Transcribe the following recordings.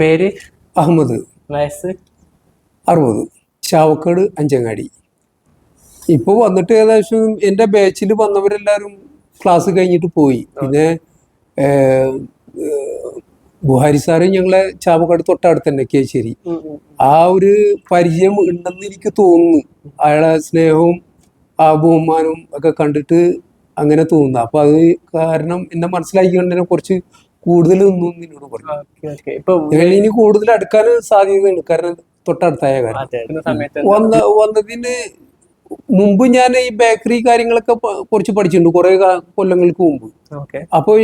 പേര്? അഹമ്മദ്. വയസ്സ്? അറുപത്. ചാവക്കാട് അഞ്ചങ്ങാടി. ഇപ്പോൾ വന്നിട്ട് ഏകദേശം എന്റെ ബാച്ചിൽ വന്നവരെല്ലാവരും ക്ലാസ് കഴിഞ്ഞിട്ട് പോയി. പിന്നെ ബുഹാരി സാറ് ഞങ്ങളെ ചാവക്കാട് തൊട്ടടുത്ത് തന്നെ കേശ്ശേരി ആ ഒരു പരിചയം ഉണ്ടെന്ന് എനിക്ക് തോന്നുന്നു. അയാളെ സ്നേഹവും ആ ബഹുമാനവും ഒക്കെ കണ്ടിട്ട് അങ്ങനെ തോന്നുന്നു. അപ്പൊ അത് കാരണം എന്നെ മനസ്സിലാക്കിക്കൊണ്ട് തന്നെ കുറച്ച് കൂടുതൽ നിന്നോട് പറഞ്ഞു ഇനി കൂടുതൽ അടുക്കാൻ സാധ്യതയുണ്ട്. കാരണം തൊട്ടടുത്തായ കാര്യം. വന്ന വന്നതിന് മുമ്പ് ഞാൻ ഈ ബേക്കറി കാര്യങ്ങളൊക്കെ കുറച്ച് പഠിച്ചിട്ടുണ്ട്. കുറെ കൊല്ലങ്ങൾക്ക് മുമ്പ്. അപ്പോൾ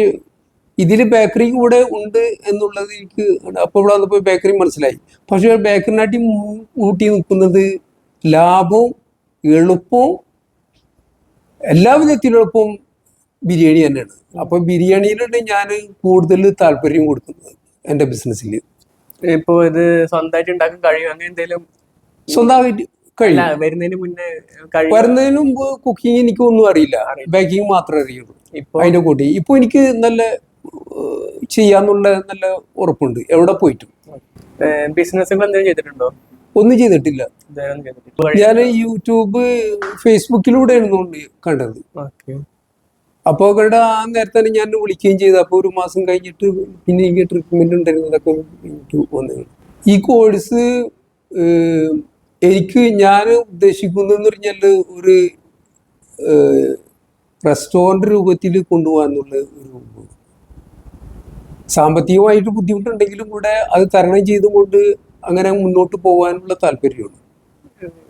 ഇതിൽ ബേക്കറി കൂടെ ഉണ്ട് എന്നുള്ളത് എനിക്ക് അപ്പോൾ ഇവിടെ വന്നപ്പോൾ ബേക്കറി മനസ്സിലായി. പക്ഷേ ബേക്കറിനാട്ടി കൂട്ടി നിൽക്കുന്നത് ലാഭവും എളുപ്പവും എല്ലാ വിധത്തിലും എളുപ്പവും ബിരിയാണി തന്നെയാണ്. അപ്പൊ ബിരിയാണിയിലാണ് ഞാൻ കൂടുതൽ താല്പര്യം കൊടുക്കുന്നത് എന്റെ ബിസിനസ്സിൽ ഇപ്പൊ ഇത് സ്വന്തമായിട്ട് ഉണ്ടാക്കാൻ കഴിയും? അങ്ങനെ എന്തെങ്കിലും സ്വന്തമായിട്ട് കഴിയും. വരുന്നതിന് മുന്നേ കഴിയും? വരുന്നതിന് മുമ്പ് കുക്കിംഗ് എനിക്ക് ഒന്നും അറിയില്ല. ബേക്കിംഗ് മാത്രമേ അറിയുള്ളൂ. ഇപ്പൊ അതിന്റെ കൂട്ടി. ഇപ്പൊ എനിക്ക് നല്ല ചെയ്യാന്നുള്ള നല്ല ഉറപ്പുണ്ട്. എവിടെ പോയിട്ടും. ബിസിനസ്സുകൾ എന്തെങ്കിലും ചെയ്തിട്ടുണ്ടോ? ഒന്നും ചെയ്തിട്ടില്ല. ഞാൻ യൂട്യൂബ് ഫേസ്ബുക്കിലൂടെ ആയിരുന്നു കണ്ടത് അപ്പോൾ അവരുടെ ആ നേരത്തെ തന്നെ ഞാൻ വിളിക്കുകയും ചെയ്തു. അപ്പോൾ ഒരു മാസം കഴിഞ്ഞിട്ട് പിന്നെ എനിക്ക് ട്രീറ്റ്മെന്റ് ഉണ്ടായിരുന്നതൊക്കെ എനിക്ക് വന്നു ഈ കോഴ്സ് എനിക്ക് ഞാൻ ഉദ്ദേശിക്കുന്നതെന്ന് പറഞ്ഞാൽ ഒരു റെസ്റ്റോറന്റ് രൂപത്തിൽ കൊണ്ടുപോകാന്നുള്ള ഒരു സാമ്പത്തികമായിട്ട് ബുദ്ധിമുട്ടുണ്ടെങ്കിലും കൂടെ അത് തരണം ചെയ്തുകൊണ്ട് അങ്ങനെ മുന്നോട്ട് പോകാനുള്ള താല്പര്യമുണ്ട്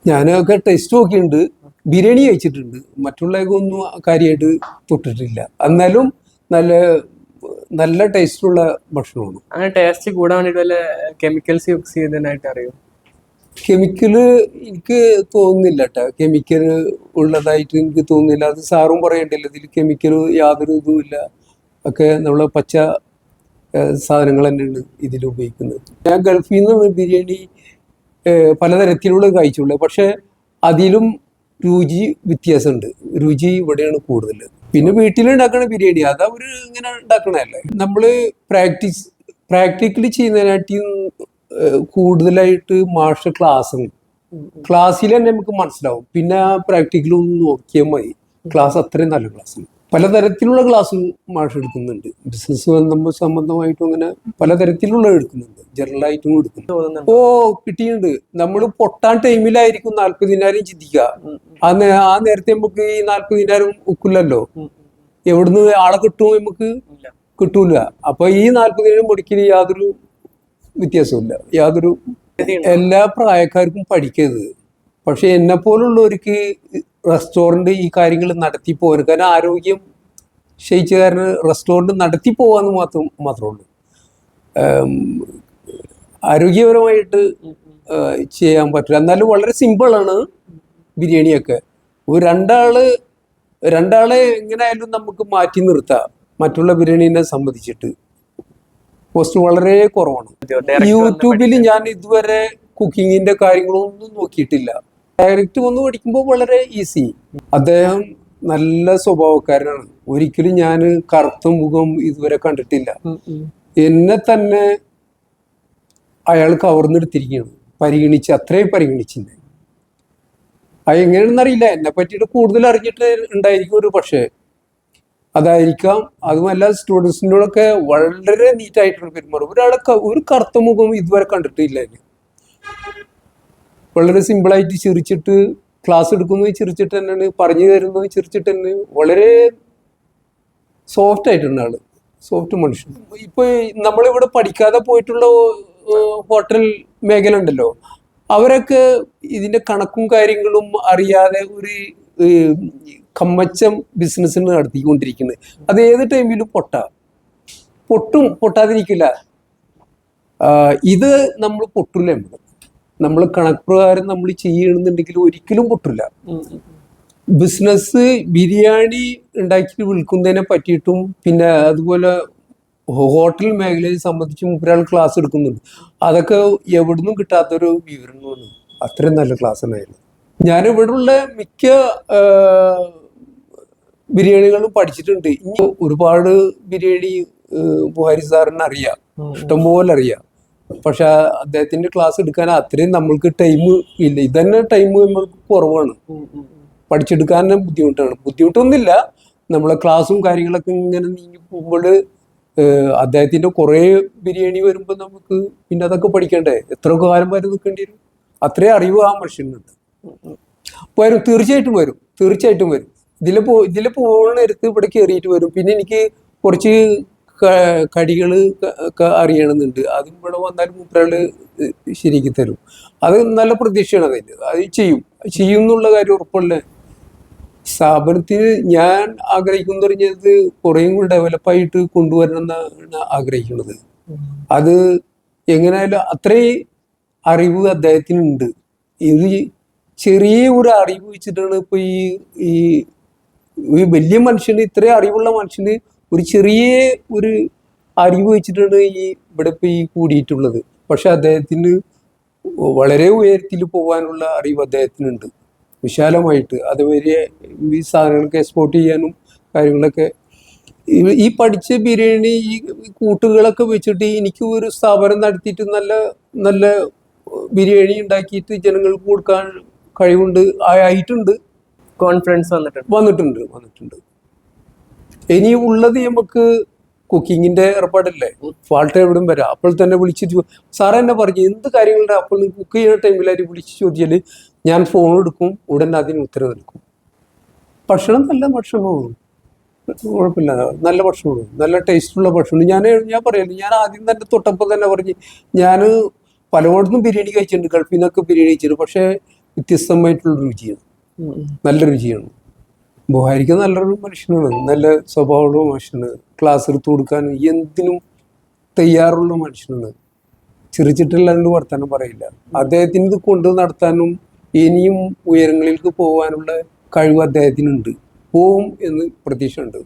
ഞാനൊക്കെ ടെസ്റ്റ് നോക്കിയിട്ടുണ്ട്. ബിരിയാണി കഴിച്ചിട്ടുണ്ട്. മറ്റുള്ളതൊക്കെ ഒന്നും കാര്യമായിട്ട് തൊട്ടിട്ടില്ല. എന്നാലും നല്ല നല്ല ടേസ്റ്റുള്ള ഭക്ഷണമാണ്. അങ്ങനെ ടേസ്റ്റ് കൂടാൻ വല്ല കെമിക്കൽസ് യൂസ് ചെയ്തതിനായിട്ട് അറിയോ? കെമിക്കൽ എനിക്ക് തോന്നുന്നില്ല കേട്ടോ കെമിക്കൽ ഉള്ളതായിട്ട് എനിക്ക് തോന്നുന്നില്ല. അത് സാറും പറയണ്ടല്ലോ ഇതിൽ കെമിക്കൽ യാതൊരു ഇതുമില്ല ഒക്കെ നമ്മളെ പച്ച സാധനങ്ങൾ തന്നെയാണ് ഇതിൽ ഉപയോഗിക്കുന്നത്. ഞാൻ ഗൾഫിൽ നിന്ന് ബിരിയാണി പലതരത്തിലുള്ള കഴിച്ചുള്ളത് പക്ഷെ അതിലും രുചി വ്യത്യാസമുണ്ട്. രുചി ഇവിടെയാണ് കൂടുതൽ പിന്നെ വീട്ടിലുണ്ടാക്കണ ബിരിയാണി അത് അവർ ഇങ്ങനെ ഉണ്ടാക്കണല്ലേ നമ്മൾ പ്രാക്ടീസ് പ്രാക്ടിക്കലി ചെയ്യുന്നതിനായിട്ടും കൂടുതലായിട്ട് മാഷ് ക്ലാസ് ക്ലാസ്സിൽ തന്നെ നമുക്ക് മനസ്സിലാവും. പിന്നെ ഒന്ന് നോക്കിയാൽ മതി. ക്ലാസ് അത്രയും നല്ല ക്ലാസ് പലതരത്തിലുള്ള ക്ലാസ് മാഷ് എടുക്കുന്നുണ്ട്. ബിസിനസ് ബന്ധം സംബന്ധമായിട്ടും അങ്ങനെ പലതരത്തിലുള്ള എടുക്കുന്നുണ്ട്. ജനറൽ ആയിട്ടും എടുക്കുന്നുണ്ട്. ഓ കിട്ടിയിട്ടുണ്ട്. നമ്മൾ പൊട്ടാൻ ടൈമിലായിരിക്കും നാല്പതിനായിരം ചിന്തിക്കുക. ആ നേരത്തെ നമുക്ക് ഈ നാല്പതിനായിരം ഒക്കില്ലല്ലോ. എവിടുന്ന് ആളെ കിട്ടുമോ നമുക്ക്? കിട്ടൂല. അപ്പൊ ഈ നാല്പതിനായിരം മുടക്കിന് യാതൊരു വ്യത്യാസമില്ല യാതൊരു എല്ലാ പ്രായക്കാർക്കും പഠിക്കരുത്. പക്ഷെ എന്നെ പോലുള്ളവർക്ക് റെസ്റ്റോറന്റ് ഈ കാര്യങ്ങൾ നടത്തി പോകാൻ കാരണം ആരോഗ്യം ക്ഷയിച്ചുകാരന് റെസ്റ്റോറന്റ് നടത്തി പോകാന്ന് മാത്രം മാത്രമേ ഉള്ളൂ ആരോഗ്യപരമായിട്ട് ചെയ്യാൻ പറ്റില്ല. എന്നാലും വളരെ സിമ്പിളാണ് ബിരിയാണിയൊക്കെ. ഒരു രണ്ടാൾ രണ്ടാളെ എങ്ങനെയായാലും നമുക്ക് മാറ്റി നിർത്താം. മറ്റുള്ള ബിരിയാണീനെ സംബന്ധിച്ചിട്ട്. കോസ്റ്റ് വളരെ കുറവാണ്. യൂട്യൂബിൽ ഞാൻ ഇതുവരെ കുക്കിങ്ങിന്റെ കാര്യങ്ങളൊന്നും നോക്കിയിട്ടില്ല. ഡയറക്റ്റ് വന്ന് പഠിക്കുമ്പോൾ വളരെ ഈസി അദ്ദേഹം നല്ല സ്വഭാവക്കാരനാണ്. ഒരിക്കലും ഞാൻ കറുത്ത മുഖം ഇതുവരെ കണ്ടിട്ടില്ല. എന്നെ തന്നെ അയാൾ കവർന്നെടുത്തിരിക്കുകയാണ് പരിഗണിച്ച് അത്രയും പരിഗണിച്ചിട്ടുണ്ട്. അത് എങ്ങനെയാണെന്നറിയില്ല എന്നെ പറ്റിയിട്ട് കൂടുതൽ അറിഞ്ഞിട്ട് ഉണ്ടായിരിക്കും ഒരു പക്ഷേ. അതായിരിക്കാം അതുമല്ല സ്റ്റുഡൻസിനോടൊക്കെ വളരെ നീറ്റായിട്ടുള്ള പെരുമാറും. ഒരാളെ ഒരു കറുത്ത മുഖം ഇതുവരെ കണ്ടിട്ടില്ല. വളരെ സിമ്പിളായിട്ട് ചിരിച്ചിട്ട് ക്ലാസ് എടുക്കുന്നത് ചിരിച്ചിട്ട് തന്നെയാണ് പറഞ്ഞു തരുന്നത് ചിരിച്ചിട്ട് തന്നെ വളരെ സോഫ്റ്റ് ആയിട്ടുണ്ട് ആൾ. സോഫ്റ്റ് മനുഷ്യൻ. ഇപ്പൊ നമ്മളിവിടെ പഠിക്കാതെ പോയിട്ടുള്ള ഹോട്ടൽ മേഖല ഉണ്ടല്ലോ. അവരൊക്കെ ഇതിന്റെ കണക്കും കാര്യങ്ങളും അറിയാതെ ഒരു കമ്മച്ചം ബിസിനസ് നടത്തിക്കൊണ്ടിരിക്കുന്നത് അത് ഏത് ടൈമിലും പൊട്ട. പൊട്ടും പൊട്ടാതിരിക്കില്ല. ഇത് നമ്മൾ പൊട്ടില്ല നമ്മൾ നമ്മൾ കണക്ക് പ്രകാരം നമ്മൾ ചെയ്യണമെന്നുണ്ടെങ്കിൽ ഒരിക്കലും പൊട്ടില്ല ബിസിനസ് ബിരിയാണി ഉണ്ടാക്കി വിൽക്കുന്നതിനെ പറ്റിയിട്ടും പിന്നെ അതുപോലെ ഹോട്ടൽ മേഖലയെ സംബന്ധിച്ച് ഒരാൾ ക്ലാസ് എടുക്കുന്നുണ്ട്. അതൊക്കെ എവിടുന്നും കിട്ടാത്തൊരു വിവരങ്ങളാണ്. അത്രയും നല്ല ക്ലാസ് തന്നെയായിരുന്നു ഞാൻ ഇവിടെയുള്ള മിക്ക ബിരിയാണികളും പഠിച്ചിട്ടുണ്ട്. ഇനി ഒരുപാട് ബിരിയാണി ബുഹാരി സാറിന് അറിയാം ഇഷ്ടംപോലെ അറിയാം. പക്ഷെ അദ്ദേഹത്തിന്റെ ക്ലാസ് എടുക്കാൻ അത്രയും നമ്മൾക്ക് ടൈം ഇല്ല. ഇതന്നെ ടൈം നമ്മൾക്ക് കുറവാണ്. പഠിച്ചെടുക്കാൻ ബുദ്ധിമുട്ടാണ്. ബുദ്ധിമുട്ടൊന്നുമില്ല. നമ്മളെ ക്ലാസ്സും കാര്യങ്ങളൊക്കെ ഇങ്ങനെ നീങ്ങി പോകുമ്പോൾ അദ്ദേഹത്തിന്റെ കുറേ ബിരിയാണി വരുമ്പോൾ നമുക്ക് പിന്നെ അതൊക്കെ പഠിക്കണ്ടേ? എത്ര കാലം വരെ നിൽക്കേണ്ടി വരും? അത്രയും അറിവ് ആ മനുഷ്യനുണ്ട് വരും. തീർച്ചയായിട്ടും വരും. തീർച്ചയായിട്ടും വരും. ഇതിൽ പോ ഇതിൽ പോകുന്ന നേരത്ത് ഇവിടെ കയറിയിട്ട് വരും. പിന്നെ എനിക്ക് കുറച്ച് കടികൾ അറിയണമെന്നുണ്ട്. അതും ഇവിടെ വന്നാൽ മൂപ്പരാൾ ശരിയാക്കി തരും. അത് നല്ല പ്രതീക്ഷയാണ് അതിന്. അത് ചെയ്യും. ചെയ്യും എന്നുള്ള കാര്യം ഉറപ്പല്ലേ? സ്ഥാപനത്തിന് ഞാൻ ആഗ്രഹിക്കുന്നത് പറഞ്ഞത് കുറേയും കൂടി ഡെവലപ്പായിട്ട് കൊണ്ടുവരണം എന്നാണ് ആഗ്രഹിക്കുന്നത്. അത് എങ്ങനെയായാലും അത്രയും അറിവ് അദ്ദേഹത്തിനുണ്ട്. ഇത് ചെറിയ ഒരു അറിവ് വെച്ചിട്ടാണ് ഇപ്പൊ ഈ ഈ വലിയ മനുഷ്യന് ഇത്രയും അറിവുള്ള മനുഷ്യന് ഒരു ചെറിയ ഒരു അറിവ് വെച്ചിട്ടാണ് ഈ ഇവിടെ ഇപ്പൊ ഈ കൂടിയിട്ടുള്ളത്. പക്ഷെ അദ്ദേഹത്തിന് വളരെ ഉയരത്തിൽ പോകാനുള്ള അറിവ് അദ്ദേഹത്തിനുണ്ട്. വിശാലമായിട്ട്. അതുവരെ ഈ സാധനങ്ങളൊക്കെ എക്സ്പോർട്ട് ചെയ്യാനും കാര്യങ്ങളൊക്കെ ഈ- ഈ പഠിച്ച ബിരിയാണി ഈ കൂട്ടുകളൊക്കെ വെച്ചിട്ട് എനിക്ക് ഒരു സ്ഥാപനം നടത്തിയിട്ട് നല്ല നല്ല ബിരിയാണി ഉണ്ടാക്കിയിട്ട് ജനങ്ങൾക്ക് കൊടുക്കാൻ കഴിവുണ്ട് ആയിട്ടുണ്ട്. കോൺഫിഡൻസ് വന്നിട്ടുണ്ട്. വന്നിട്ടുണ്ട് വന്നിട്ടുണ്ട്. ഇനി ഉള്ളത് നമുക്ക് കുക്കിങ്ങിന്റെ ഏർപ്പാടല്ലേ? ഫാൾട്ട് എവിടെ വരാം. അപ്പോൾ തന്നെ വിളിച്ചിട്ട് സാറേ എന്നെ പറഞ്ഞു എന്ത് കാര്യങ്ങളുടെ അപ്പോൾ കുക്ക് ചെയ്യുന്ന ടൈമിൽ അവർ വിളിച്ച് ചോദിച്ചാൽ ഞാൻ ഫോൺ എടുക്കും ഉടൻ അതിന് ഉത്തരവ് എടുക്കും ഭക്ഷണം നല്ല ഭക്ഷണമാണ്. കുഴപ്പമില്ല. നല്ല ഭക്ഷണമാണ്. നല്ല ടേസ്റ്റുള്ള ഭക്ഷണം ഞാൻ ഞാൻ പറയുന്നത് ഞാൻ ആദ്യം തന്നെ തൊട്ടപ്പോൾ തന്നെ പറഞ്ഞ് ഞാൻ പലയിടത്തും ബിരിയാണി കഴിച്ചിട്ടുണ്ട് ഗൾഫിൽ നിന്നൊക്കെ ബിരിയാണി കഴിച്ചിട്ടുണ്ട്. പക്ഷേ വ്യത്യസ്തമായിട്ടുള്ള രുചിയാണ്. നല്ല രുചിയാണ്. ബുഹാരിക്ക് നല്ലൊരു മനുഷ്യനാണ്. നല്ല സ്വഭാവമുള്ള മനുഷ്യനാണ്. ക്ലാസ് എടുത്ത് കൊടുക്കാൻ എന്തിനും തയ്യാറുള്ള മനുഷ്യനാണ്. ചിരിച്ചിട്ടില്ലാണ്ട് വർത്തമാനം പറയില്ല. അദ്ദേഹത്തിന് ഇത് കൊണ്ട് നടത്താനും ഇനിയും ഉയരങ്ങളിലേക്ക് പോകാനുള്ള കഴിവ് അദ്ദേഹത്തിനുണ്ട്. പോവും എന്ന് പ്രതീക്ഷ ഉണ്ട്.